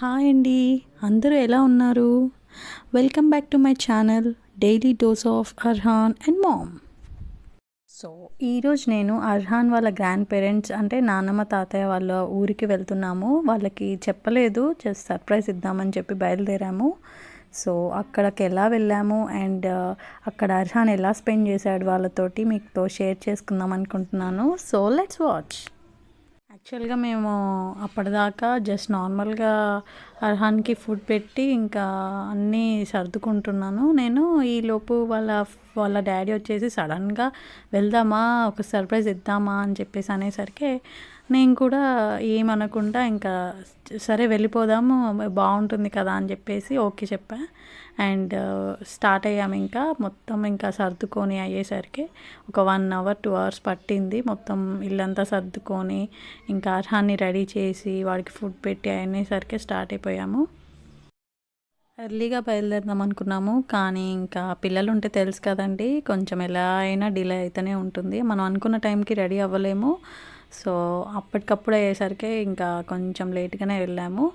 Hi అండి. అందరూ ఎలా ఉన్నారు? Welcome back to my channel daily dose of Arhaan and mom so ఈరోజు నేను అర్హాన్ వాళ్ళ గ్రాండ్ పేరెంట్స్ అంటే నాన్నమ్మ తాతయ్య వాళ్ళ ఊరికి వెళ్తున్నాము. వాళ్ళకి చెప్పలేదు జస్ట్ సర్ప్రైజ్ ఇద్దామని చెప్పి బయలుదేరాము. సో అక్కడికి ఎలా వెళ్ళాము అండ్ uh, అక్కడ అర్హాన్ ఎలా స్పెండ్ చేశాడు వాళ్ళతోటి మీతో షేర్ చేసుకుందాం అనుకుంటున్నాను. సో లెట్స్ వాచ్ యాక్చువల్గా మేము అప్పటిదాకా జస్ట్ నార్మల్గా అర్హాన్కి ఫుడ్ పెట్టి ఇంకా అన్నీ సర్దుకుంటున్నాను. నేను ఈలోపు వాళ్ళ వాళ్ళ డాడీ వచ్చేసి సడన్గా వెళ్దామా ఒక సర్ప్రైజ్ ఇద్దామా అని చెప్పేసి అనేసరికి నేను కూడా ఏమనకుండా ఇంకా సరే వెళ్ళిపోదాము బాగుంటుంది కదా అని చెప్పేసి ఓకే చెప్పా. అండ్ స్టార్ట్ అయ్యాము ఇంకా. మొత్తం ఇంకా సర్దుకొని అయ్యేసరికి ఒక వన్ అవర్ టూ అవర్స్ పట్టింది. మొత్తం ఇల్లంతా సర్దుకొని ఇంకా అర్హాన్ని రెడీ చేసి వాడికి ఫుడ్ పెట్టి అనేసరికి స్టార్ట్ అయిపోయాము. ఎర్లీగా బయలుదేరదాం అనుకున్నాము కానీ ఇంకా పిల్లలు ఉంటే తెలుసు కదండి కొంచెం ఎలా అయినా డిలే అయితేనే ఉంటుంది. మనం అనుకున్న టైంకి రెడీ అవ్వలేము. సో అప్పటికప్పుడు అయ్యేసరికి ఇంకా కొంచెం లేట్గానే వెళ్ళాము.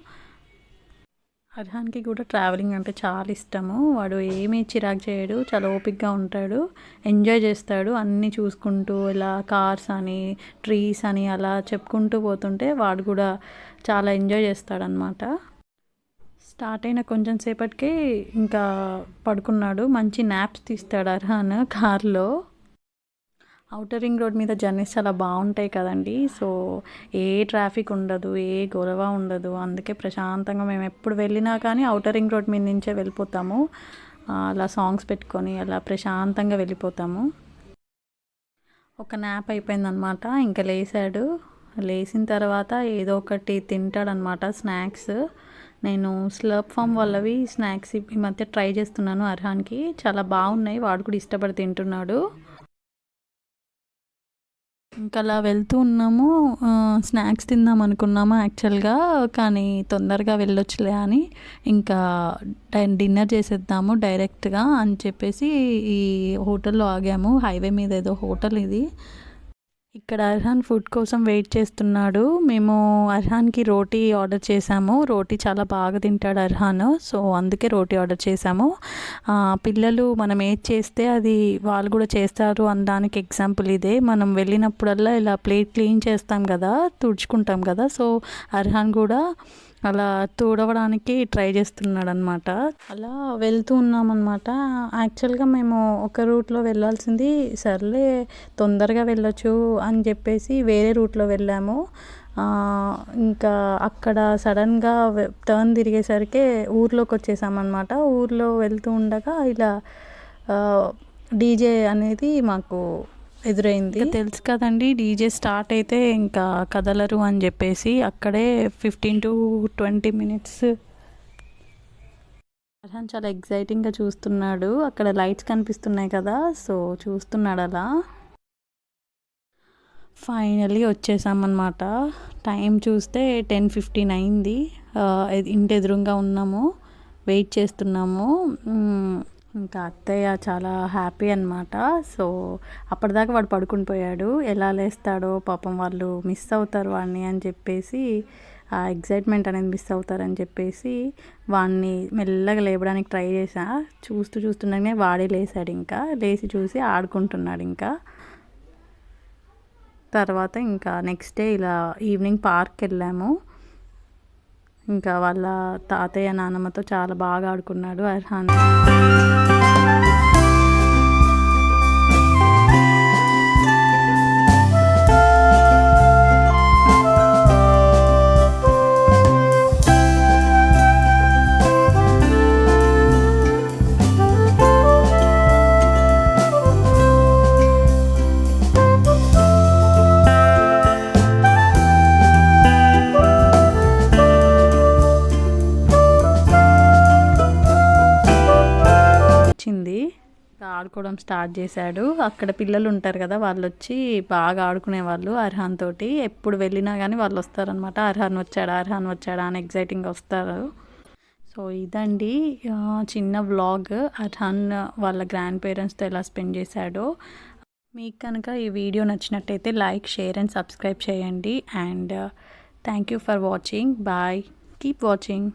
అర్హాన్కి కూడా ట్రావెలింగ్ అంటే చాలా ఇష్టము. వాడు ఏమీ చిరాకు చేయడు చాలా ఓపిక్గా ఉంటాడు ఎంజాయ్ చేస్తాడు. అన్నీ చూసుకుంటూ ఇలా కార్స్ అని ట్రీస్ అని అలా చెప్పుకుంటూ పోతుంటే వాడు కూడా చాలా ఎంజాయ్ చేస్తాడనమాట స్టార్ట్ అయిన కొంచెం సేపటికి ఇంకా పడుకున్నాడు. మంచి నాప్స్ తీస్తాడు అర్హాన్ కార్లో. ఔటర్ రింగ్ రోడ్ మీద జర్నీస్ చాలా బాగుంటాయి కదండి. సో ఏ ట్రాఫిక్ ఉండదు ఏ గొడవ ఉండదు. అందుకే ప్రశాంతంగా మేము ఎప్పుడు వెళ్ళినా కానీ ఔటర్ రింగ్ రోడ్ మీద నుంచే వెళ్ళిపోతాము. అలా సాంగ్స్ పెట్టుకొని అలా ప్రశాంతంగా వెళ్ళిపోతాము. ఒక నాప్ అయిపోయిందనమాట ఇంకా లేసాడు. లేచిన తర్వాత ఏదో ఒకటి తింటాడనమాట స్నాక్స్ నేను స్లర్ప్ ఫామ్ వాళ్ళవి స్నాక్స్ ఈ మధ్య ట్రై చేస్తున్నాను అర్హాన్కి. చాలా బాగున్నాయి. వాడు కూడా ఇష్టపడి తింటున్నాడు. ఇంకా అలా వెళ్తూ ఉన్నాము. స్నాక్స్ తిందాం అనుకున్నాము యాక్చువల్గా కానీ తొందరగా వెళ్ళొచ్చులే అని. ఇంకా డిన్నర్ చేసేద్దాము డైరెక్ట్గా అని చెప్పేసి ఈ హోటల్లో ఆగాము. హైవే మీద ఏదో హోటల్ ఇది. ఇక్కడ అర్హాన్ ఫుడ్ కోసం వెయిట్ చేస్తున్నాడు. మేము అర్హాన్కి రోటీ ఆర్డర్ చేశాము. రోటీ చాలా బాగా తింటాడు అర్హాన్. సో అందుకే రోటీ ఆర్డర్ చేశాము. పిల్లలు మనం ఏది చేస్తే అది వాళ్ళు కూడా చేస్తారు అనడానికి ఎగ్జాంపుల్ ఇదే. మనం వెళ్ళినప్పుడల్లా ఇలా ప్లేట్ క్లీన్ చేస్తాం కదా తుడుచుకుంటాం కదా. సో అర్హాన్ కూడా అలా తుడవడానికి ట్రై చేస్తున్నాడు అనమాట అలా వెళ్తూ ఉన్నామన్నమాట. యాక్చువల్గా మేము ఒక రూట్లో వెళ్ళాల్సింది సర్లే తొందరగా వెళ్ళొచ్చు అని చెప్పేసి వేరే రూట్లో వెళ్ళాము. ఇంకా అక్కడ సడన్గా టర్న్ తిరిగేసరికి ఊర్లోకి వచ్చేసామన్నమాట. ఊర్లో వెళ్తూ ఉండగా ఇలా డీజే అనేది మాకు ఎదురైంది. తెలుసు కదండి డీజే స్టార్ట్ అయితే ఇంకా కదలరు అని చెప్పేసి అక్కడే fifteen to twenty minutes. Arhan చాలా ఎగ్జైటింగ్గా చూస్తున్నాడు. అక్కడ లైట్స్ కనిపిస్తున్నాయి కదా సో చూస్తున్నాడు అలా. ఫైనలీ వచ్చేసామన్నమాట. టైం చూస్తే టెన్ ఫిఫ్టీన్ అయింది. ఇంటి ఎదురుగా ఉన్నాము. వెయిట్ చేస్తున్నాము. ఇంకా అత్తయ్య చాలా హ్యాపీ అనమాట సో అప్పటిదాకా వాడు పడుకుని పోయాడు. ఎలా లేస్తాడో పాపం వాళ్ళు మిస్ అవుతారు వాడిని అని చెప్పేసి ఆ ఎగ్జైట్మెంట్ అనేది మిస్ అవుతారని చెప్పేసి వాడిని మెల్లగా లేపడానికి ట్రై చేసా చూస్తూ చూస్తుండగానే వాడే లేసాడు ఇంకా. లేచి చూసి ఆడుకుంటున్నాడు ఇంకా. తర్వాత ఇంకా నెక్స్ట్ డే ఇలా ఈవినింగ్ పార్క్ వెళ్ళాము. ఇంకా వాళ్ళ తాతయ్య నాన్నమ్మతో చాలా బాగా ఆడుకున్నాడు అర్హాన్. ఆడుకోవడం స్టార్ట్ చేశాడు. అక్కడ పిల్లలు ఉంటారు కదా వాళ్ళు వచ్చి బాగా ఆడుకునేవాళ్ళు అర్హాన్ తోటి. ఎప్పుడు వెళ్ళినా కానీ వాళ్ళు వస్తారనమాట అర్హాన్ వచ్చాడా అర్హాన్ వచ్చాడా అని ఎగ్జైటింగ్ వస్తారు. సో ఇదండి. చిన్న వ్లాగ్. అర్హాన్ వాళ్ళ గ్రాండ్ పేరెంట్స్తో ఎలా స్పెండ్ చేశాడో. మీకు కనుక ఈ వీడియో నచ్చినట్టయితే లైక్ షేర్ అండ్ సబ్స్క్రైబ్ చేయండి. And thank you for watching. Bye. Keep watching.